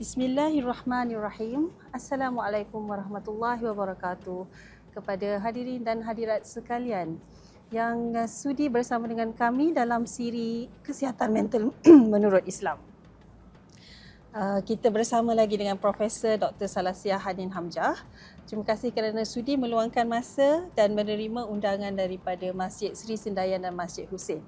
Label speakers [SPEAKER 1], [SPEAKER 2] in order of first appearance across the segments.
[SPEAKER 1] Bismillahirrahmanirrahim. Assalamualaikum warahmatullahi wabarakatuh. Kepada hadirin dan hadirat sekalian yang sudi bersama dengan kami dalam siri Kesihatan Mental menurut Islam. Uh, kita bersama lagi dengan Profesor Dr. Salasiah Hanin Hamzah. Terima kasih kerana sudi meluangkan masa dan menerima undangan daripada Masjid Sri Sendayan dan Masjid Husin.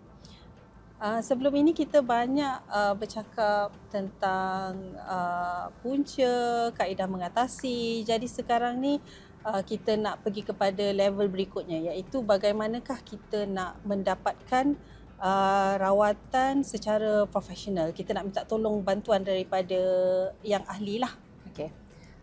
[SPEAKER 1] Uh, sebelum ini kita banyak uh, bercakap tentang uh, punca, kaedah mengatasi. Jadi sekarang ni uh, kita nak pergi kepada level berikutnya iaitu bagaimanakah kita nak mendapatkan uh, rawatan secara profesional. Kita nak minta tolong bantuan daripada yang ahli lah.
[SPEAKER 2] Okay.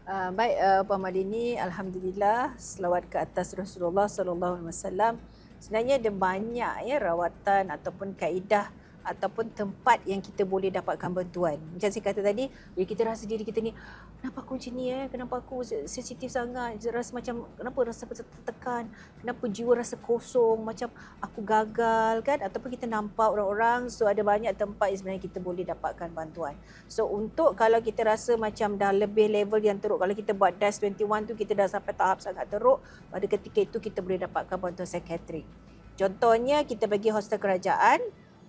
[SPEAKER 2] Uh, baik uh, Puan Malini, alhamdulillah selawat ke atas Rasulullah sallallahu alaihi wasallam sebenarnya ada banyak ya rawatan ataupun kaedah ataupun tempat yang kita boleh dapatkan bantuan. Macam saya kata tadi, bila kita rasa diri kita ni, kenapa aku macam ni eh? Kenapa aku sensitif sangat? Rasa macam, kenapa rasa tertekan? Kenapa jiwa rasa kosong? Macam aku gagal kan? Ataupun kita nampak orang-orang, so ada banyak tempat yang sebenarnya kita boleh dapatkan bantuan. So untuk kalau kita rasa macam dah lebih level yang teruk, kalau kita buat DAS 21 tu kita dah sampai tahap sangat teruk, pada ketika itu kita boleh dapatkan bantuan psikiatrik. Contohnya kita bagi hostel kerajaan,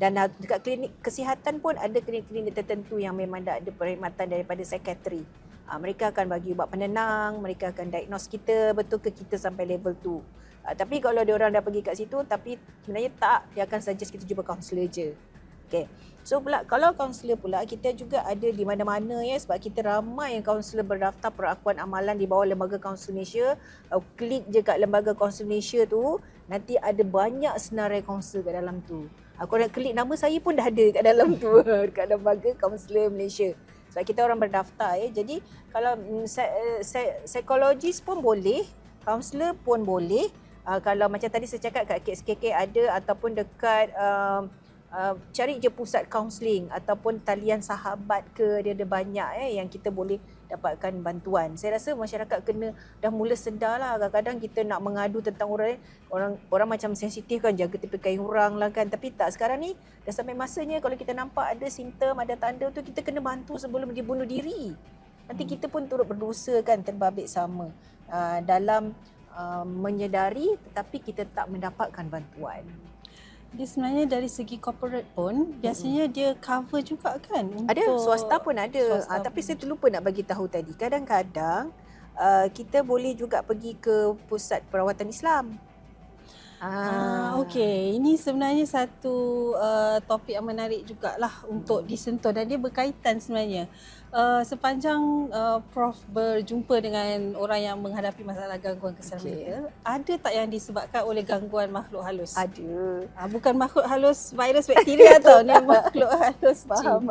[SPEAKER 2] dan dekat klinik kesihatan pun ada klinik-klinik tertentu yang memang dah ada perkhidmatan daripada psikiatri. Uh, mereka akan bagi ubat penenang, mereka akan diagnose kita betul ke kita sampai level tu. Uh, tapi kalau ada orang dah pergi kat situ tapi sebenarnya tak, dia akan suggest kita jumpa kaunselor je. Okay. So pula kalau kaunselor pula kita juga ada di mana-mana ya sebab kita ramai yang kaunselor berdaftar perakuan amalan di bawah lembaga kaunselor Malaysia. Uh, klik je kat lembaga kaunselor Malaysia tu nanti ada banyak senarai kaunselor kat dalam tu. Aku nak klik nama saya pun dah ada kat dalam tu kat lembaga kaunselor Malaysia. Sebab kita orang berdaftar ya. Jadi kalau mm, psikologis pun boleh, kaunselor pun boleh. Uh, kalau macam tadi saya cakap kat KSKK ada ataupun dekat uh, uh, cari je pusat kaunseling ataupun talian sahabat ke dia ada banyak eh yang kita boleh dapatkan bantuan. Saya rasa masyarakat kena dah mula sedar lah kadang-kadang kita nak mengadu tentang orang orang orang macam sensitif kan jaga tepi kain orang lah kan tapi tak sekarang ni dah sampai masanya kalau kita nampak ada simptom ada tanda tu kita kena bantu sebelum dia bunuh diri. Nanti kita pun turut berdosa kan terbabit sama uh, dalam uh, menyedari tetapi kita tak mendapatkan bantuan
[SPEAKER 1] dia sebenarnya dari segi corporate pun biasanya hmm. dia cover juga kan
[SPEAKER 2] ada swasta pun ada swasta uh, tapi pun. saya terlupa nak bagi tahu tadi kadang-kadang uh, kita boleh juga pergi ke pusat perawatan Islam
[SPEAKER 1] Ah, okey. Ini sebenarnya satu uh, topik yang menarik jugalah untuk disentuh dan dia berkaitan sebenarnya. Uh, sepanjang uh, Prof berjumpa dengan orang yang menghadapi masalah gangguan keselamatan okay. mental, ada tak yang disebabkan oleh gangguan makhluk halus?
[SPEAKER 2] Ada.
[SPEAKER 1] Uh, bukan makhluk halus virus bakteria tau, ni makhluk halus.
[SPEAKER 2] Faham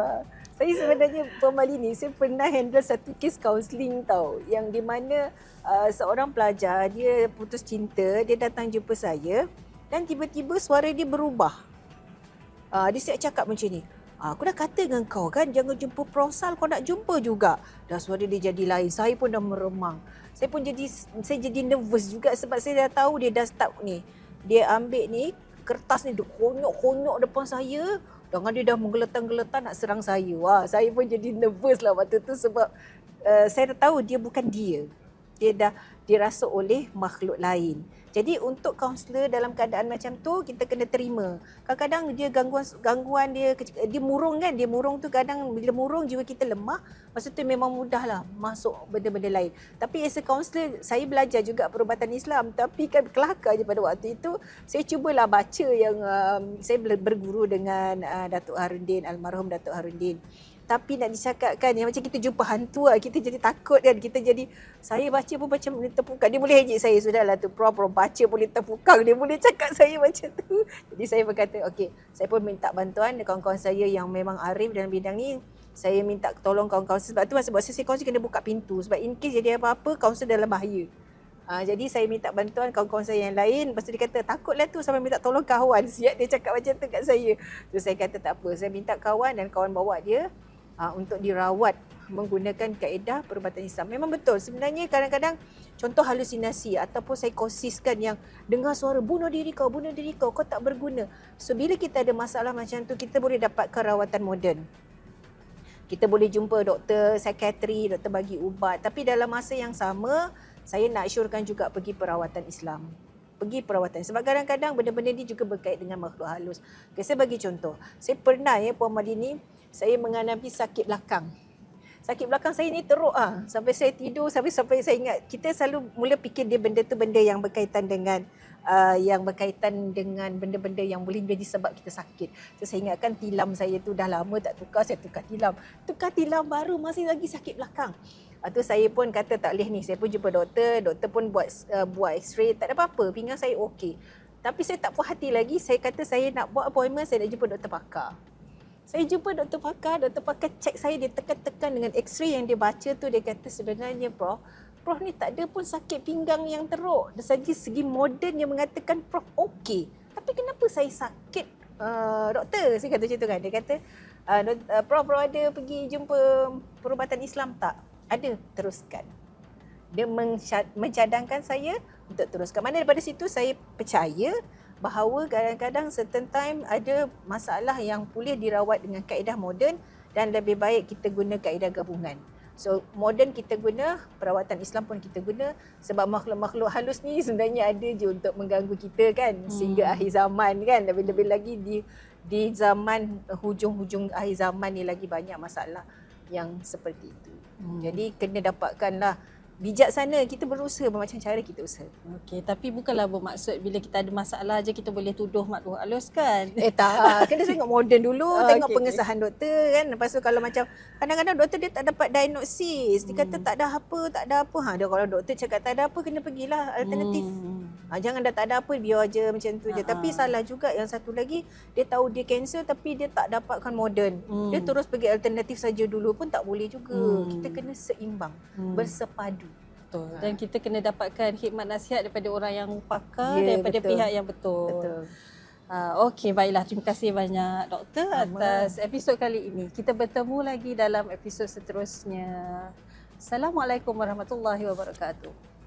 [SPEAKER 2] Saya sebenarnya pemali ni, saya pernah handle satu kes counselling tau. Yang di mana uh, seorang pelajar dia putus cinta, dia datang jumpa saya dan tiba-tiba suara dia berubah. Uh, dia siap cakap macam ni. Uh, aku dah kata dengan kau kan jangan jumpa prosal kau nak jumpa juga. Dah suara dia jadi lain. Saya pun dah meremang. Saya pun jadi saya jadi nervous juga sebab saya dah tahu dia dah start ni. Dia ambil ni kertas ni dia konyok-konyok depan saya. Dengan dia dah menggeletan-geletan nak serang saya. Wah, saya pun jadi nervous lah waktu tu sebab uh, saya dah tahu dia bukan dia dia dah dirasa oleh makhluk lain. Jadi untuk kaunselor dalam keadaan macam tu kita kena terima. Kadang-kadang dia gangguan gangguan dia dia murung kan, dia murung tu kadang bila murung jiwa kita lemah, masa tu memang mudahlah masuk benda-benda lain. Tapi as a counselor saya belajar juga perubatan Islam tapi kan kelakar je pada waktu itu saya cubalah baca yang um, saya berguru dengan uh, Datuk Harundin almarhum Datuk Harundin tapi nak dicakapkan yang macam kita jumpa hantu lah. Kita jadi takut kan. Kita jadi, saya baca pun macam terpukang. Dia boleh hejik saya. Sudahlah tu pro pro baca boleh terpukang. Dia boleh cakap saya macam tu. Jadi saya berkata, okey. Saya pun minta bantuan kawan-kawan saya yang memang arif dalam bidang ni. Saya minta tolong kawan-kawan. Sebab tu sebab saya kawan kena buka pintu. Sebab in case jadi apa-apa, kawan dalam bahaya. Ha, jadi saya minta bantuan kawan-kawan saya yang lain. Lepas tu dia kata takutlah tu sampai minta tolong kawan. Siap dia cakap macam tu kat saya. So saya kata tak apa. Saya minta kawan dan kawan bawa dia uh, untuk dirawat menggunakan kaedah perubatan Islam. Memang betul. Sebenarnya kadang-kadang contoh halusinasi ataupun psikosis kan yang dengar suara bunuh diri kau, bunuh diri kau, kau tak berguna. So bila kita ada masalah macam tu, kita boleh dapatkan rawatan moden. kita boleh jumpa doktor psikiatri, doktor bagi ubat. Tapi dalam masa yang sama, saya nak syorkan juga pergi perawatan Islam. Pergi perawatan. Sebab kadang-kadang benda-benda ni juga berkait dengan makhluk halus. Okay, saya bagi contoh. Saya pernah ya Puan Madini, saya mengalami sakit belakang. Sakit belakang saya ni teruk ah. Sampai saya tidur, sampai sampai saya ingat kita selalu mula fikir dia benda tu benda yang berkaitan dengan uh, yang berkaitan dengan benda-benda yang boleh menjadi sebab kita sakit. So, saya ingatkan tilam saya tu dah lama tak tukar, saya tukar tilam. Tukar tilam baru masih lagi sakit belakang. Lepas tu saya pun kata tak boleh ni. Saya pun jumpa doktor, doktor pun buat uh, buat x-ray, tak ada apa-apa. Pinggang saya okey. Tapi saya tak puas hati lagi. Saya kata saya nak buat appointment, saya nak jumpa doktor pakar. Saya jumpa doktor pakar, doktor pakar cek saya, dia tekan-tekan dengan x-ray yang dia baca tu, dia kata sebenarnya Prof, Prof ni tak ada pun sakit pinggang yang teruk. Dari segi segi moden dia mengatakan Prof okey. Tapi kenapa saya sakit uh, doktor? Saya kata macam tu kan. Dia kata, uh, Prof, Prof ada pergi jumpa perubatan Islam tak? Ada, teruskan. Dia mencadangkan saya untuk teruskan. Mana daripada situ saya percaya bahawa kadang-kadang certain time ada masalah yang boleh dirawat dengan kaedah moden dan lebih baik kita guna kaedah gabungan. So moden kita guna, perawatan Islam pun kita guna sebab makhluk-makhluk halus ni sebenarnya ada je untuk mengganggu kita kan hmm. sehingga akhir zaman kan. Lebih-lebih lagi di di zaman hujung-hujung akhir zaman ni lagi banyak masalah yang seperti itu. Hmm. Jadi kena dapatkanlah bijaksana kita berusaha macam cara kita usaha.
[SPEAKER 1] Okey, tapi bukanlah bermaksud bila kita ada masalah je kita boleh tuduh makhluk halus kan?
[SPEAKER 2] Eh tak, kena tengok moden dulu,
[SPEAKER 1] Oh,
[SPEAKER 2] tengok
[SPEAKER 1] okey,
[SPEAKER 2] pengesahan doktor kan. Lepas tu kalau macam kadang-kadang doktor dia tak dapat diagnosis, dia kata
[SPEAKER 1] Hmm.
[SPEAKER 2] tak ada apa, tak ada apa. Ha dia kalau doktor cakap tak ada apa kena pergilah alternatif.
[SPEAKER 1] Hmm.
[SPEAKER 2] Ha, jangan dah tak ada apa biar je macam tu je.
[SPEAKER 1] Ha-ha.
[SPEAKER 2] Tapi salah juga yang satu lagi dia tahu dia kanser tapi dia tak dapatkan moden.
[SPEAKER 1] Hmm.
[SPEAKER 2] Dia terus pergi alternatif saja dulu pun tak boleh juga.
[SPEAKER 1] Hmm.
[SPEAKER 2] Kita kena seimbang,
[SPEAKER 1] Hmm.
[SPEAKER 2] bersepadu.
[SPEAKER 1] Betul. Dan kita kena dapatkan khidmat nasihat daripada orang yang pakar
[SPEAKER 2] Ya,
[SPEAKER 1] daripada
[SPEAKER 2] betul.
[SPEAKER 1] pihak yang betul.
[SPEAKER 2] Betul.
[SPEAKER 1] Uh, Okey, baiklah. Terima kasih banyak doktor
[SPEAKER 2] Sama.
[SPEAKER 1] atas episod kali ini. Kita bertemu lagi dalam episod seterusnya. Assalamualaikum warahmatullahi wabarakatuh.